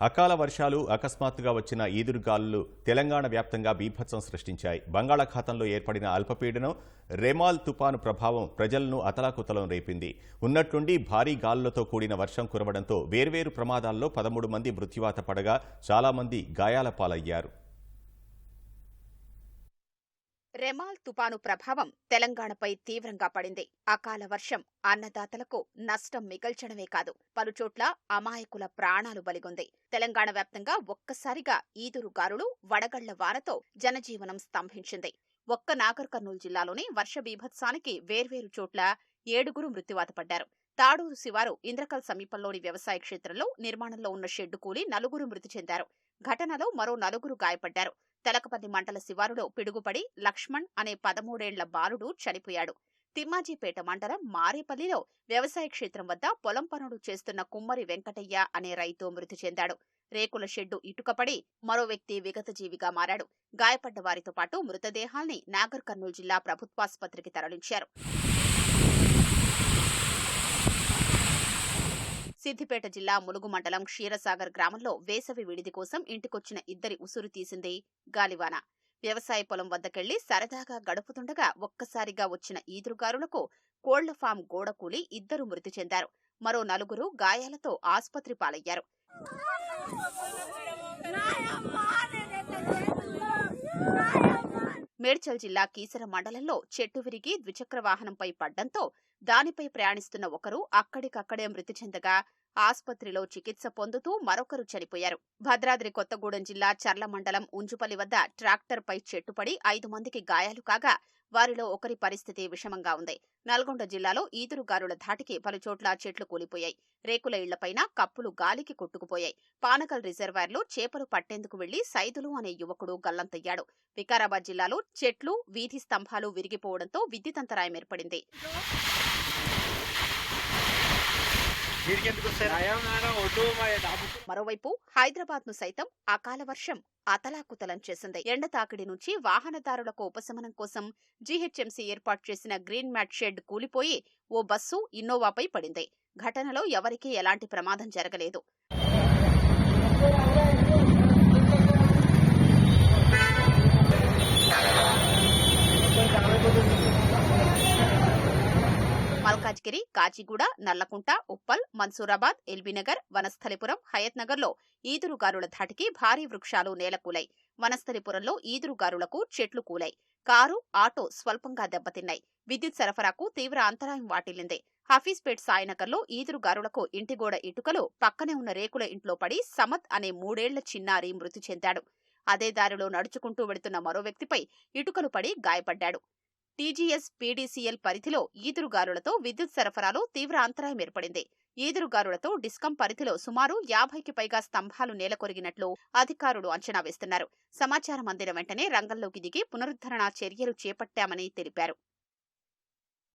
అకాల వర్షాలు అకస్మాత్తుగా వచ్చిన ఈదురుగాలులు తెలంగాణ వ్యాప్తంగా బీభత్సం సృష్టించాయి. బంగాళాఖాతంలో ఏర్పడిన అల్పపీడనం రెమాల్ తుపాను ప్రభావం ప్రజలను అతలాకుతలం రేపింది. ఉన్నట్టుండి భారీ గాలులతో కూడిన వర్షం కురవడంతో వేర్వేరు ప్రమాదాల్లో పదమూడు మంది మృత్యువాత పడగా చాలా మంది గాయాల పాలయ్యారు. రెమాల్ తుపాను ప్రభావం తెలంగాణపై తీవ్రంగా పడింది. అకాల వర్షం అన్నదాతలకు నష్టం మిగల్చడమే కాదు పలుచోట్ల అమాయకుల ప్రాణాలు బలిగొంది. తెలంగాణ వ్యాప్తంగా ఒక్కసారిగా ఈదురు గారులు వడగళ్ళ వారతో జనజీవనం స్తంభించింది. ఒక్క నాగర్ కర్నూలు జిల్లాలోని వర్ష బీభత్సానికి వేర్వేరు చోట్ల ఏడుగురు మృత్యువాత పడ్డారు. తాడూరు శివారు ఇంద్రకల్ సమీపంలోని వ్యవసాయ క్షేత్రంలో నిర్మాణంలో ఉన్న షెడ్డు కూలి నలుగురు మృతి చెందారు. ఘటనలో మరో నలుగురు గాయపడ్డారు. తెలకపతి మండల శివారులో పిడుగుపడి లక్ష్మణ్ అనే పదమూడేళ్ళ బాలుడు చనిపోయాడు. తిమ్మాజీపేట మండలం మారేపల్లిలో వ్యవసాయ క్షేత్రం వద్ద పొలం పనులు చేస్తున్న కుమ్మరి వెంకటయ్య అనే రైతు మృతి చెందాడు. రేకుల షెడ్డు ఇటుకపడి మరో వ్యక్తి విగతజీవిగా మారాడు. గాయపడ్డ వారితో పాటు మృతదేహాల్ని నాగర్ కర్నూలు జిల్లా ప్రభుత్వాసుపత్రికి తరలించారు. సిద్దిపేట జిల్లా ములుగు మండలం క్షీరసాగర్ గ్రామంలో వేసవి విడిది కోసం ఇంటికొచ్చిన ఇద్దరి ఉసురు తీసింది గాలివాన. వ్యవసాయ పొలం వద్దకెళ్ళి సరదాగా గడుపుతుండగా ఒక్కసారిగా వచ్చిన ఈదురుగారులకు కోళ్ళ ఫామ్ గోడ కూలి ఇద్దరు మృతి చెందారు. మరో నలుగురు గాయాలతో ఆసుపత్రి పాలయ్యారు. మేడ్చల్ జిల్లా కీసర మండలంలో చెట్టు విరిగి ద్విచక్ర వాహనంపై పడ్డంతో దానిపై ప్రయాణిస్తున్న ఒకరు అక్కడికక్కడే మృతి చెందగా ఆసుపత్రిలో చికిత్స పొందుతూ మరొకరు చనిపోయారు. భద్రాద్రి కొత్తగూడెం జిల్లా చర్ల మండలం ఉంజుపల్లి వద్ద ట్రాక్టర్పై చెట్టుపడి ఐదు మందికి గాయాలు కాగా వారిలో ఒకరి పరిస్థితి విషమంగా ఉంది. నల్గొండ జిల్లాలో ఈదురుగారుల ధాటికి పలుచోట్ల చెట్లు కూలిపోయాయి. రేకుల ఇళ్ళపైన కప్పులు గాలికి కొట్టుకుపోయాయి. పానకల్ రిజర్వాయర్లో చేపలు పట్టేందుకు వెళ్ళి సైదులు అనే యువకుడు గల్లంతయ్యాడు. వికారాబాద్ జిల్లాలో చెట్లు వీధి స్తంభాలు విరిగిపోవడంతో విద్యుతంతరాయం ఏర్పడింది. మరోవైపు హైదరాబాద్ను సైతం అకాల వర్షం అతలాకుతలం చేసింది. ఎండ తాకిడి నుంచి వాహనదారులకు ఉపశమనం కోసం జీహెచ్ఎంసీ ఏర్పాటు చేసిన గ్రీన్ మ్యాట్ షెడ్ కూలిపోయి ఓ బస్సు ఇన్నోవాపై పడింది. ఘటనలో ఎవరికీ ఎలాంటి ప్రమాదం జరగలేదు. కాచిగిరి కాచిగూడ నల్లకుంట ఉప్పల్ మన్సూరాబాద్ ఎల్బీనగర్ వనస్థలిపురం హయత్ నగర్లో ఈదురుగారుల ధాటికి భారీ వృక్షాలు నేలకూలాయి. వనస్థలిపురంలో ఈదురుగారులకు చెట్లు కూలాయి. కారు ఆటో స్వల్పంగా దెబ్బతిన్నాయి. విద్యుత్ సరఫరాకు తీవ్ర అంతరాయం వాటిల్లింది. హఫీజ్పేట్ సాయినగర్లో ఈదురుగారులకు ఇంటిగోడ ఇటుకలు పక్కనే ఉన్న రేకుల ఇంట్లో పడి సమత్ అనే మూడేళ్ళ చిన్నారి మృతి చెందాడు. అదే దారిలో నడుచుకుంటూ వెళుతున్న మరో వ్యక్తిపై ఇటుకలు పడి గాయపడ్డాడు. టీజీఎస్ పీడీసీఎల్ పరిధిలో ఈదురుగాలులతో విద్యుత్ సరఫరాలో తీవ్ర అంతరాయం ఏర్పడింది. ఈదురుగాలులతో డిస్కం పరిధిలో సుమారు యాభైకి పైగా స్తంభాలు నేలకొరిగినట్లు అధికారులు అంచనా వేస్తున్నారు. సమాచారం అందిన వెంటనే రంగంలోకి దిగి పునరుద్ధరణ చర్యలు చేపట్టామని తెలిపారు.